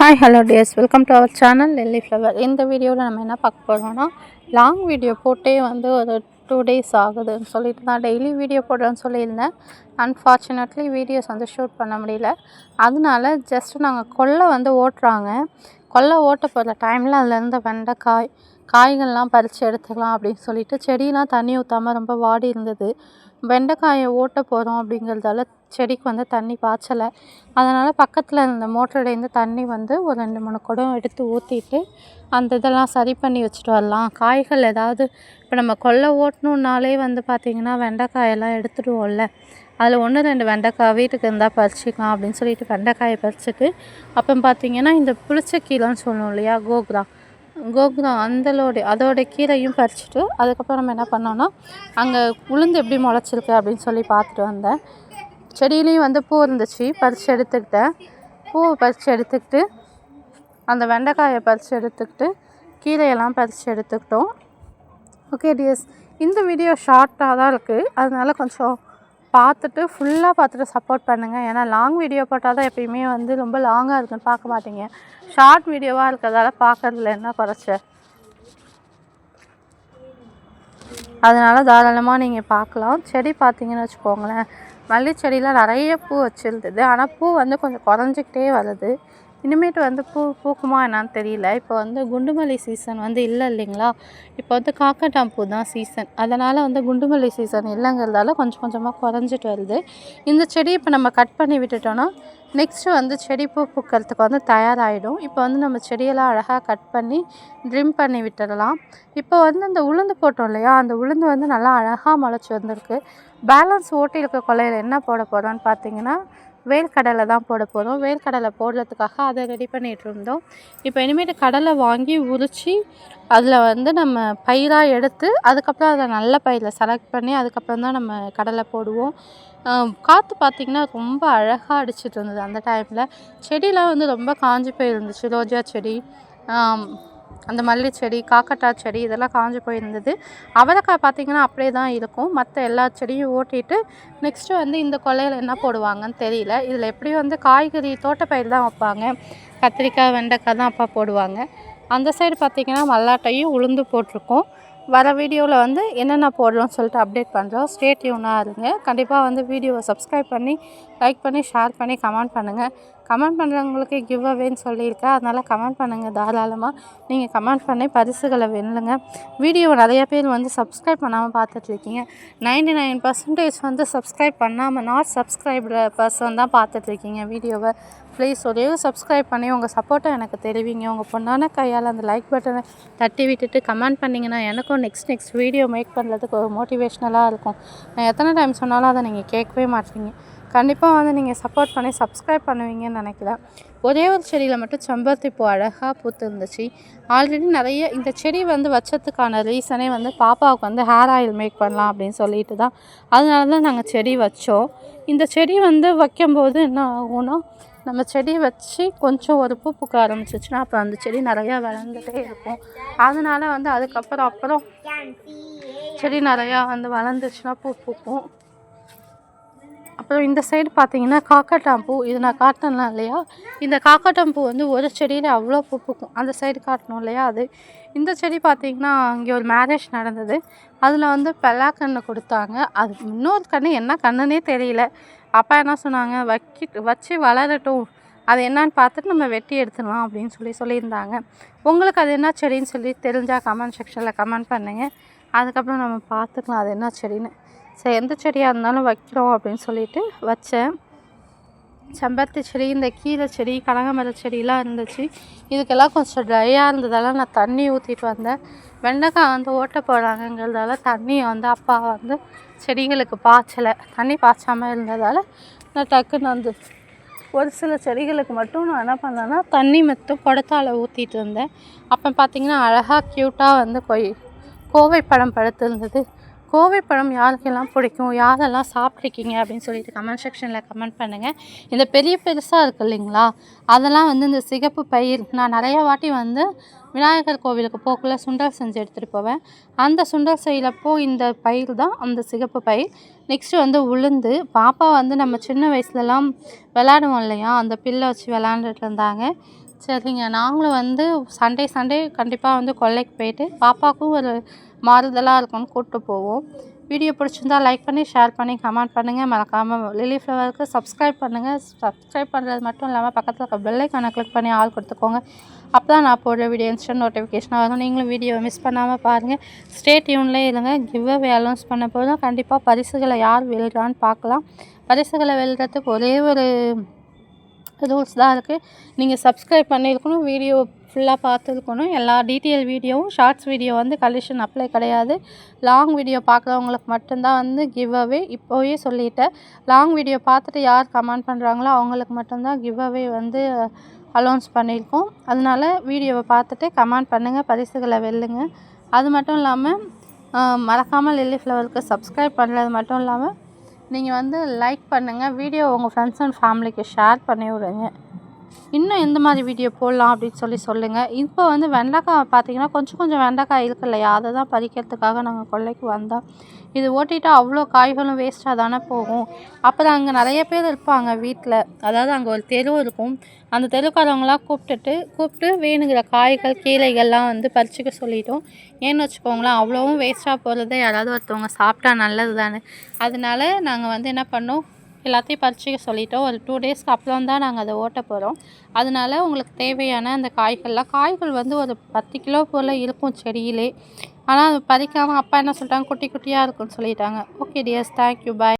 Hi hello dears welcome to our channel lily flower இந்த வீடியோவில் நம்ம என்ன பார்க்க போகிறோம்னா லாங் வீடியோ போட்டே வந்து ஒரு டூ டேஸ் ஆகுதுன்னு சொல்லிட்டு நான் டெய்லி வீடியோ போடுறேன்னு சொல்லியிருந்தேன். அன்ஃபார்ச்சுனேட்லி வீடியோஸ் வந்து ஷூட் பண்ண முடியல. அதனால ஜஸ்ட் நாங்கள் கொல்லை வந்து ஓட்டுறாங்க. கொல்லை ஓட்ட போகிற டைமில் அதுலேருந்து வெண்டைக்காய் காய்கள்லாம் பறித்து எடுத்துக்கலாம் அப்படின்னு சொல்லிட்டு செடியெலாம் தண்ணி ஊற்றாம ரொம்ப வாடி இருந்தது. வெண்டைக்காயை ஓட்ட போகிறோம் அப்படிங்கிறதால செடிக்கு வந்து தண்ணி பாய்ச்சலை. அதனால் பக்கத்தில் இருந்த மோட்டர்லேருந்து தண்ணி வந்து ஒரு ரெண்டு மூணு குடம் எடுத்து ஊற்றிட்டு அந்த இதெல்லாம் சரி பண்ணி வச்சுட்டு வரலாம். காய்கள் ஏதாவது இப்போ நம்ம கொல்லை ஓட்டணுன்னாலே வந்து பார்த்திங்கன்னா வெண்டைக்காயெல்லாம் எடுத்துடுவோம்ல. அதில் ஒன்று ரெண்டு வெண்டைக்காய் வீட்டுக்கு இருந்தால் பறிச்சிக்கலாம் அப்படின்னு சொல்லிட்டு வெண்டைக்காயை பறிச்சுட்டு அப்புறம் பார்த்திங்கன்னா இந்த புளிச்சக்கீரைன்னு சொல்லணும் இல்லையா கோகுரா. கோகுலம் அந்தளோடைய அதோட கீரையும் பறிச்சுட்டு அதுக்கப்புறம் நம்ம என்ன பண்ணோன்னா அங்கே உளுந்து எப்படி முளைச்சிருக்கு அப்படின்னு சொல்லி பார்த்துட்டு வந்தேன். செடியிலையும் வந்து பூ இருந்துச்சு பறித்து எடுத்துக்கிட்டேன். பூவை பறித்து எடுத்துக்கிட்டு அந்த வெண்டைக்காயை பறித்து எடுத்துக்கிட்டு கீரையெல்லாம் பறித்து எடுத்துக்கிட்டோம். ஓகே டிஎஸ் இந்த வீடியோ ஷார்ட்டாக தான் இருக்குது அதனால கொஞ்சம் பார்த்துட்டு ஃபுல்லாக பார்த்துட்டு சப்போர்ட் பண்ணுங்கள் ஏன்னா லாங் வீடியோ போட்டால் தான் எப்பயுமே வந்து ரொம்ப லாங்காக இருக்குன்னு பார்க்க மாட்டீங்க. ஷார்ட் வீடியோவாக இருக்கிறதால பார்க்கறதுல என்ன குறைச்ச அதனால் தாராளமாக நீங்கள் பார்க்கலாம். செடி பார்த்தீங்கன்னு வச்சுக்கோங்களேன். மல்லி செடியில் நிறைய பூ வச்சுருந்தது. ஆனால் பூ வந்து கொஞ்சம் குறைஞ்சிக்கிட்டே வருது. இனிமேட்டு வந்து பூ பூக்குமா என்னான்னு தெரியல. இப்போ வந்து குண்டுமல்லி சீசன் வந்து இல்லை இல்லைங்களா? இப்போ வந்து காக்கட்டாம் பூ தான் சீசன் அதனால் வந்து குண்டுமல்லி சீசன் இல்லைங்கிறதால கொஞ்சம் கொஞ்சமாக குறைஞ்சிட்டு வருது. இந்த செடி இப்போ நம்ம கட் பண்ணி விட்டுட்டோன்னா நெக்ஸ்ட்டு வந்து செடி பூ பூக்கிறதுக்கு வந்து தயாராகிடும் இப்போ வந்து நம்ம செடியெல்லாம் அழகாக கட் பண்ணி ட்ரிம் பண்ணி விட்டுடலாம். இப்போ வந்து இந்த உளுந்து போட்டோம் இல்லையா? அந்த உளுந்து வந்து நல்லா அழகாக முளைச்சி வந்திருக்கு. பேலன்ஸ் ஓட்டி இருக்க கொலையில் என்ன போட போகிறோன்னு பார்த்தீங்கன்னா வேர்க்கடலை தான் போட போகிறோம் வேர்க்கடலை போடுறதுக்காக அதை ரெடி பண்ணிகிட்டு இருந்தோம். இப்போ இனிமேட்டு கடலை வாங்கி உரித்து அதில் வந்து நம்ம பயிராக எடுத்து அதுக்கப்புறம் அதை நல்ல பயிரில் செலக்ட் பண்ணி அதுக்கப்புறம் தான் நம்ம கடலை போடுவோம். காற்று பார்த்திங்கன்னா ரொம்ப அழகாக அடிச்சிட்டு இருந்தது அந்த டைமில் செடியெலாம் வந்து ரொம்ப காஞ்சி போயிருந்துச்சு ரோஜா செடி. அந்த மல்லி செடி காக்கட்டா செடி இதெல்லாம் காஞ்சி போயிருந்தது. அவரைக்காய் பார்த்திங்கன்னா அப்படியே தான் இருக்கும். மற்ற எல்லா செடியும் ஓட்டிட்டு நெக்ஸ்ட்டு வந்து இந்த கொலையில் என்ன போடுவாங்கன்னு தெரியல. இதில் எப்படியும் வந்து காய்கறி தோட்டப்பயிர் தான் வைப்பாங்க. கத்திரிக்காய் வெண்டைக்காய் தான் அப்பா போடுவாங்க. அந்த சைடு பார்த்திங்கன்னா மல்லாட்டையும் உளுந்து போட்டிருக்கோம். வர வீடியோவில் வந்து என்னென்ன போடுறோம்னு சொல்லிட்டு அப்டேட் பண்ணுறோம் ஸ்டேட்டியூனாக இருங்க. கண்டிப்பாக வந்து வீடியோவை சப்ஸ்கிரைப் பண்ணி லைக் பண்ணி ஷேர் பண்ணி கமெண்ட் பண்ணுங்கள் கமெண்ட் பண்ணுறவங்களுக்கு கிவ் அவேன்னு சொல்லியிருக்கேன் அதனால் கமெண்ட் பண்ணுங்கள் தாராளமாக நீங்கள் கமெண்ட் பண்ணி பரிசுகளை வெல்லுங்க. வீடியோவை நிறைய பேர் வந்து சப்ஸ்கிரைப் பண்ணாமல் பார்த்துட்ருக்கீங்க. நைன்டி நைன் பர்சன்டேஜ் வந்து சப்ஸ்கிரைப் பண்ணாமல் நாட் சப்ஸ்கிரைப்டு பர்சன் தான் பார்த்துட்ருக்கீங்க வீடியோவை. ப்ளீஸ் ஒரே சப்ஸ்கிரைப் பண்ணி உங்கள் சப்போர்ட்டை எனக்கு தெரிவிங்க. உங்கள் பொண்ணான கையால் அந்த லைக் பட்டனை தட்டி விட்டுட்டு கமெண்ட் பண்ணிங்கன்னா எனக்கும் நெக்ஸ்ட் நெக்ஸ்ட் வீடியோ மேக் பண்ணுறதுக்கு ஒரு மோட்டிவேஷ்னலாக இருக்கும். நான் எத்தனை டைம் சொன்னாலும் அதை நீங்கள் கேட்கவே மாட்டீங்க. கண்டிப்பாக வந்து நீங்கள் சப்போர்ட் பண்ணி சப்ஸ்கிரைப் பண்ணுவீங்கன்னு நினைக்கிறேன். ஒரே ஒரு செடியில் மட்டும் செம்பருத்தி பூ அழகாக பூத்து இருந்துச்சு ஆல்ரெடி நிறைய இந்த செடி வந்து வச்சதுக்கான ரீசனே வந்து பாப்பாவுக்கு வந்து ஹேர் ஆயில் மேக் பண்ணலாம் அப்படின்னு சொல்லிட்டு தான் அதனால தான் நாங்கள் செடி வச்சோம். இந்த செடி வந்து வைக்கும்போது என்ன ஆகும்னா நம்ம செடி வச்சு கொஞ்சம் ஒரு பூ பூக்க ஆரம்பிச்சிச்சுன்னா அப்போ அந்த செடி நிறையா வளர்ந்துட்டே இருக்கும். அதனால வந்து அதுக்கப்புறம் அப்புறம் செடி நிறையா வந்து வளர்ந்துச்சுன்னா பூ பூக்கும். அப்புறம் இந்த சைடு பார்த்தீங்கன்னா காக்கட்டாம்பூ இது நான் காட்டினேன் இல்லையா? இந்த காக்கட்டாம்பூ வந்து ஒரு செடியில் அவ்வளோ பூ பூக்கும். அந்த சைடு காட்டணும் இல்லையா அது? இந்த செடி பார்த்திங்கன்னா அங்கே ஒரு மேரேஜ் நடந்தது. அதில் வந்து பெல்லாக்கன்று கொடுத்தாங்க. அது இன்னொரு கன்று என்ன கண்ணுனே தெரியல. அப்பா என்ன சொன்னாங்க? வைக்கி வச்சு வளரட்டும். அது என்னன்னு பார்த்துட்டு நம்ம வெட்டி எடுத்துடலாம் அப்படின்னு சொல்லி சொல்லியிருந்தாங்க. உங்களுக்கு அது என்ன செடின்னு சொல்லி தெரிஞ்சால் கமெண்ட் செக்ஷனில் கமெண்ட் பண்ணுங்கள் அதுக்கப்புறம் நம்ம பார்த்துக்கலாம் அது என்ன செடின்னு. சரி எந்த செடியாக இருந்தாலும் வைக்கிறோம் அப்படின்னு சொல்லிட்டு வச்சேன். செம்பருத்தி செடி இந்த கீரை செடி கனகாமர செடியெலாம் இருந்துச்சு. இதுக்கெல்லாம் கொஞ்சம் ட்ரையாக இருந்ததால் நான் தண்ணி ஊற்றிட்டு வந்தேன். வெண்டைக்காய் வந்து ஓட்ட போகிறாங்கங்கிறதால தண்ணியை வந்து அப்பா வந்து செடிகளுக்கு பாய்ச்சலை. தண்ணி பாய்ச்சாமல் இருந்ததால் நான் டக்குன்னு வந்து ஒரு சில செடிகளுக்கு மட்டும் நான் என்ன பண்ணேன்னா தண்ணி மட்டும் குடத்தால் ஊற்றிட்டு இருந்தேன். அப்போ பார்த்திங்கன்னா அழகாக க்யூட்டாக வந்து கொய் கோவை பழம் பழுத்திருந்தது கோவை பழம் யாருக்கெல்லாம் பிடிக்கும்? யாரெல்லாம் சாப்பிட்ருக்கீங்க அப்படின்னு சொல்லிட்டு கமெண்ட் செக்ஷனில் கமெண்ட் பண்ணுங்கள் இந்த பெரிய பெருசாக இருக்குது இல்லைங்களா? அதெல்லாம் வந்து இந்த சிகப்பு பயிர். நான் நிறையா வாட்டி வந்து விநாயகர் கோவிலுக்கு போக்குள்ள சுண்டல் செஞ்சு எடுத்துகிட்டு போவேன். அந்த சுண்டல் செய்கிறப்போ இந்த பயிர் தான் அந்த சிகப்பு பயிர். நெக்ஸ்ட்டு வந்து உளுந்து. பாப்பா வந்து நம்ம சின்ன வயசுலலாம் விளாடுவோம் இல்லையா? அந்த பில்லை வச்சு விளாண்டுட்டு இருந்தாங்க. சரிங்க. நாங்களும் வந்து சண்டே சண்டே கண்டிப்பாக வந்து கொல்லைக்கு போயிட்டு பாப்பாவுக்கும் ஒரு மாறுதலாக இருக்கும்னு கூப்பிட்டு போவோம். வீடியோ பிடிச்சிருந்தா லைக் பண்ணி ஷேர் பண்ணி கமெண்ட் பண்ணுங்கள் மறக்காமல் லிலி ஃப்ளவருக்கு சப்ஸ்கிரைப் பண்ணுங்கள் சப்ஸ்கிரைப் பண்ணுறது மட்டும் இல்லாமல் பக்கத்தில் இருக்க பெல்லைக்கானை கிளிக் பண்ணி ஆள் கொடுத்துக்கோங்க. அப்போ தான் நான் போடுற வீடியோ இன்ஸ்டன்ட் நோட்டிஃபிகேஷனாக வரும். நீங்களும் வீடியோவை மிஸ் பண்ணாமல் பாருங்கள் ஸ்டே டியூன்லேயே இருங்க. கிவ் அவே அலௌன்ஸ் பண்ண போதும் கண்டிப்பாக பரிசுகளை யார் வெல்கிறான்னு பார்க்கலாம். பரிசுகளை வெல்கிறதுக்கு ஒரே ஒரு ரூல்ஸ் தான் இருக்குது நீங்கள் சப்ஸ்கிரைப் பண்ணியிருக்கணும். வீடியோ ஃபுல்லாக பார்த்துருக்கணும் எல்லா டீட்டெயில் வீடியோவும் ஷார்ட்ஸ் வீடியோ வந்து கலெக்ஷன் அப்ளை கிடையாது. லாங் வீடியோ பார்க்குறவங்களுக்கு மட்டும்தான் வந்து கிவ் அவே இப்போவே சொல்லிட்டேன். லாங் வீடியோ பார்த்துட்டு யார் கமெண்ட் பண்ணுறாங்களோ அவங்களுக்கு மட்டும்தான் கிவ் அவே வந்து அலௌன்ஸ் பண்ணியிருக்கோம். அதனால வீடியோவை பார்த்துட்டு கமெண்ட் பண்ணுங்கள் பரிசுகளை வெல்லுங்க. அது மட்டும் இல்லாமல் மறக்காமல் லில்லி ஃப்ளவருக்கு சப்ஸ்கிரைப் பண்ணுறது மட்டும் இல்லாமல் நீங்கள் வந்து லைக் பண்ணுங்கள் வீடியோ உங்கள் ஃப்ரெண்ட்ஸ் அண்ட் ஃபேமிலிக்கு ஷேர் பண்ணி விடுங்க. இன்னும் எந்த மாதிரி வீடியோ போடலாம் அப்படின்னு சொல்லி சொல்லுங்கள் இப்போ வந்து வெண்டைக்காய் பார்த்திங்கன்னா கொஞ்சம் கொஞ்சம் வெண்டைக்காய் இருக்கு இல்லையா? அதை தான் பறிக்கிறதுக்காக நாங்கள் கொல்லைக்கு வந்தோம். இது ஓட்டிட்டா அவ்வளோ காய்களும் வேஸ்ட்டாக தானே போகும். அப்புறம் அங்கே நிறைய பேர் இருப்பாங்க வீட்டில் அதாவது அங்கே ஒரு தெரு இருக்கும். அந்த தெருக்காரவங்களாம் கூப்பிட்டுட்டு கூப்பிட்டு வேணுங்கிற காய்கள் கீரைகள்லாம் வந்து பறிச்சுக்க சொல்லிட்டோம். ஏன்னு வச்சுக்கோங்களேன் அவ்வளோவும் வேஸ்ட்டாக போகிறத யாராவது ஒருத்தவங்க சாப்பிட்டா நல்லது தானே அதனால நாங்கள் வந்து என்ன பண்ணோம்? எல்லாத்தையும் பறிச்சுக்க சொல்லிட்டோம். ஒரு டூ டேஸ்க்கு அப்புறம் தான் நாங்கள் அதை ஓட்ட போகிறோம் அதனால உங்களுக்கு தேவையான அந்த காய்கள்லாம் காய்கள் வந்து ஒரு பத்து கிலோ போல் இருக்கும் செடியிலே. ஆனால் அது பறிக்காமல் அப்பா என்ன சொல்லிட்டாங்க? குட்டி குட்டியாக இருக்கும்னு சொல்லிட்டாங்க. Okay tears thank you bye